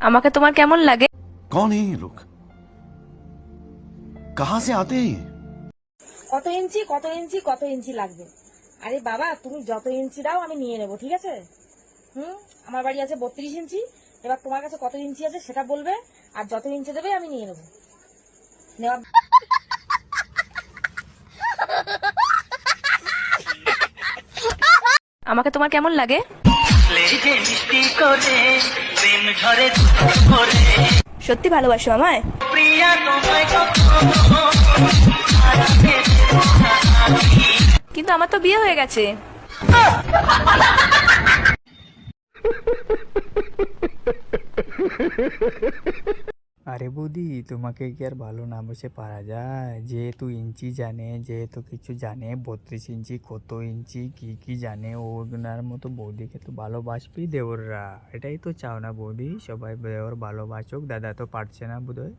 আমাকে তোমার কেমন লাগে कौन है ये लोग कहां से आते हैं ये কত ইঞ্চি কত ইঞ্চি কত ইঞ্চি লাগবে আরে বাবা তুমি যত ইঞ্চি দাও আমি নিয়ে নেবো ঠিক আছে হুম আমার বাড়ি আছে বত্রিশ ইঞ্চি এবার তোমার কাছে কত ইঞ্চি আছে সেটা বলবে আর যত ইঞ্চি দেবে আমি নিয়ে নেবো নেওয়া আমাকে তোমার কেমন লাগে সত্যি ভালোবাসো আমায়। কিন্তু আমার তো বিয়ে হয়ে গেছে। আরে বৌদি, তোমাকে কি আর ভালো না বসে পারা যায়? যেহেতু ইঞ্চি জানে, যেহেতু কিছু জানে, বত্রিশ ইঞ্চি কত ইঞ্চি, কি কি জানে ওনার মতো বৌদিকে তো ভালোবাসবেই দেওররা। এটাই তো চাও না বৌদি, সবাই দেওর ভালোবাসুক, দাদা তো পারছে না বোধহয়।